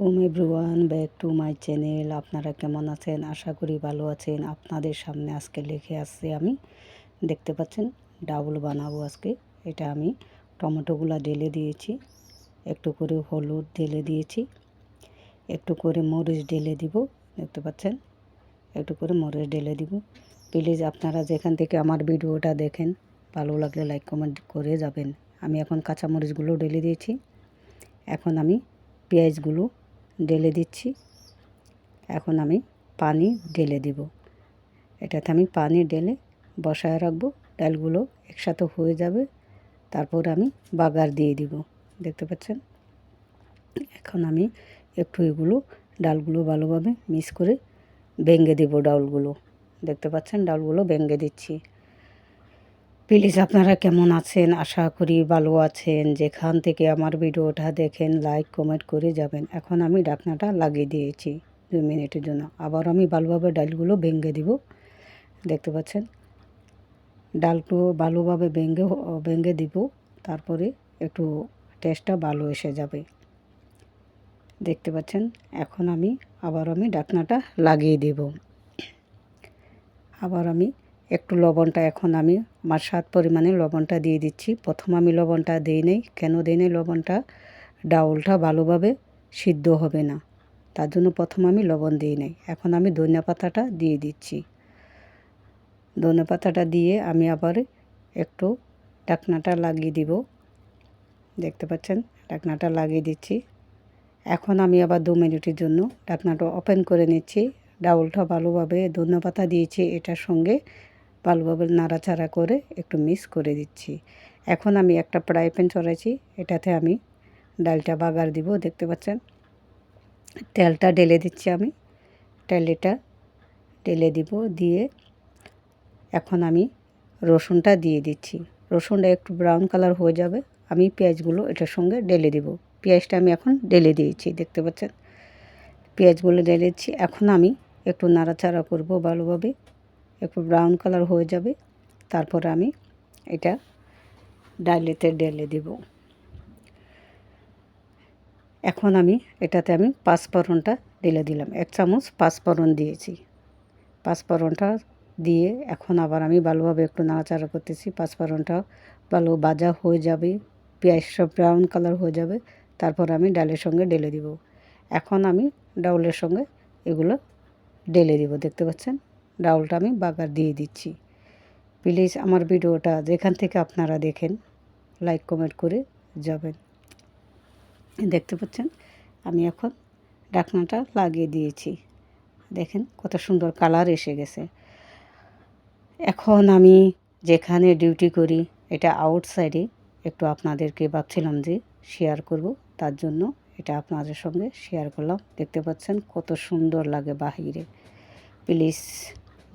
Om everyone, back to my channel. আপনারা কেমন আছেন? আশা করি ভালো আছেন। আপনাদের সামনে আজকে লিখে আসছি আমি। দেখতে পাচ্ছেন, ডাবল বানাবো আজকে। এটা আমি টমেটোগুলো ঢেলে দিয়েছি। একটু করে হলুদ ঢেলে দিয়েছি। একটু করে মরিচ ঢেলে দিব। দেখতে পাচ্ছেন? একটু করে মরিচ ঢেলে দিব। প্লিজ আপনারা যেখান থেকে আমার ভিডিওটা দেখেন, ভালো লাগলে লাইক, কমেন্ট করে যাবেন। আমি এখন কাঁচা মরিচগুলো ঢেলে দিয়েছি। এখন আমি পেঁয়াজগুলো ঢেলে দিচ্ছি। এখন আমি পানি ঢেলে দিব। এটাতে আমি পানি ঢেলে বসায় রাখব। ডালগুলো একসাথে হয়ে যাবে। তারপর আমি বাগার দিয়ে দিব। দেখতে পাচ্ছেন? এখন আমি একটু এগুলো ডালগুলো ভালোভাবে মিক্স করে ভেঙে দিব ডাউলগুলো দেখতে পাচ্ছেন? ডালগুলো ভেঙে দিচ্ছি। প্লিজ আপনারা কেমন আছেন? আশা করি ভালো আছেন। যেখান থেকে আমার ভিডিওটা দেখেন লাইক কমেন্ট করে যাবেন। এখন আমি ডাকনাটা লাগিয়ে দিয়েছি দুই মিনিটের জন্য। আবার আমি ভালোভাবে ডালগুলো ভেঙে দিব। দেখতে পাচ্ছেন? ডালগুলো ভালোভাবে ভেঙে ভেঙে দিব। তারপরে একটু টেস্টটা ভালো এসে যাবে। দেখতে পাচ্ছেন? এখন আমি, আবার আমি ডাকনাটা লাগিয়ে দেব। আবার আমি একটু লবণটা এখন আমি, আমার স্বাদ পরিমাণে লবণটা দিয়ে দিচ্ছি। প্রথম আমি লবণটা দিই নেই। কেন দিই নেই লবণটা? ডাউলটা ভালোভাবে সিদ্ধ হবে না। তার জন্য প্রথম আমি লবণ দিই নেই। এখন আমি ধনিয়া পাতাটা দিয়ে দিচ্ছি। ধনে পাতাটা দিয়ে আমি আবার একটু ডাকনাটা লাগিয়ে দিব। দেখতে পাচ্ছেন? ডাকনাটা লাগিয়ে দিচ্ছি। এখন আমি আবার দু মিনিটের জন্য ডাকনাটা ওপেন করে নিচ্ছি। ডাউলটা ভালোভাবে ধনে পাতা দিয়েছি এটার সঙ্গে। ভালোভাবে নাড়াচাড়া করে একটু মিক্স করে দিচ্ছি। এখন আমি একটা ফ্রাই প্যান চড়াইছি এটাতে আমি ডালটা বাগার দিব, দেখতে পাচ্ছেন? তেলটা ঢেলে দিচ্ছি আমি, তেলটা ঢেলে দিব, দিয়ে এখন আমি রসুনটা দিয়ে দিচ্ছি। রসুনটা একটু ব্রাউন কালার হয়ে যাবে, আমি পেঁয়াজগুলো এটার সঙ্গে ঢেলে দিব। পেঁয়াজটা আমি এখন ঢেলে দিয়েছি, দেখতে পাচ্ছেন? পেঁয়াজগুলো ঢেলে দিচ্ছি, এখন আমি একটু নাড়াচাড়া করব ভালোভাবে। একটু ব্রাউন কালার হয়ে যাবে, তারপরে আমি এটা ডালেতে ঢেলে দেব। এখন আমি এটাতে আমি পাঁচফোড়নটা ঢেলে দিলাম, এক চামচ পাঁচফোড়ন দিয়েছি। পাঁচফোড়নটা দিয়ে এখন আবার আমি ভালোভাবে একটু নাড়াচাড়া করতেছি, পাঁচফোড়নটা ভালো ভাজা হয়ে যাবে, পেঁয়াজ সব ব্রাউন কালার হয়ে যাবে, তারপর আমি ডালের সঙ্গে ঢেলে দিব। এখন আমি ডাউলের সঙ্গে এগুলো ঢেলে দিব, দেখতে পাচ্ছেন? ডাউলটা আমি বাগার দিয়ে দিচ্ছি। প্লিজ আমার ভিডিওটা যেখান থেকে আপনারা দেখেন, লাইক, কমেন্ট করে যাবেন। দেখতে পাচ্ছেন, আমি এখন ডাকনাটা লাগিয়ে দিয়েছি। দেখেন কত সুন্দর কালার এসে গেছে। এখন আমি যেখানে ডিউটি করি, এটা আউটসাইডে, একটু আপনাদেরকে ভাবছিলাম যে শেয়ার করব, তার জন্য এটা আপনাদের সঙ্গে শেয়ার করলাম। দেখতে পাচ্ছেন কত সুন্দর লাগে বাহিরে। প্লিজ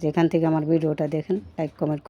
যেখান থেকে আমার ভিডিওটা দেখেন লাইক কমেন্ট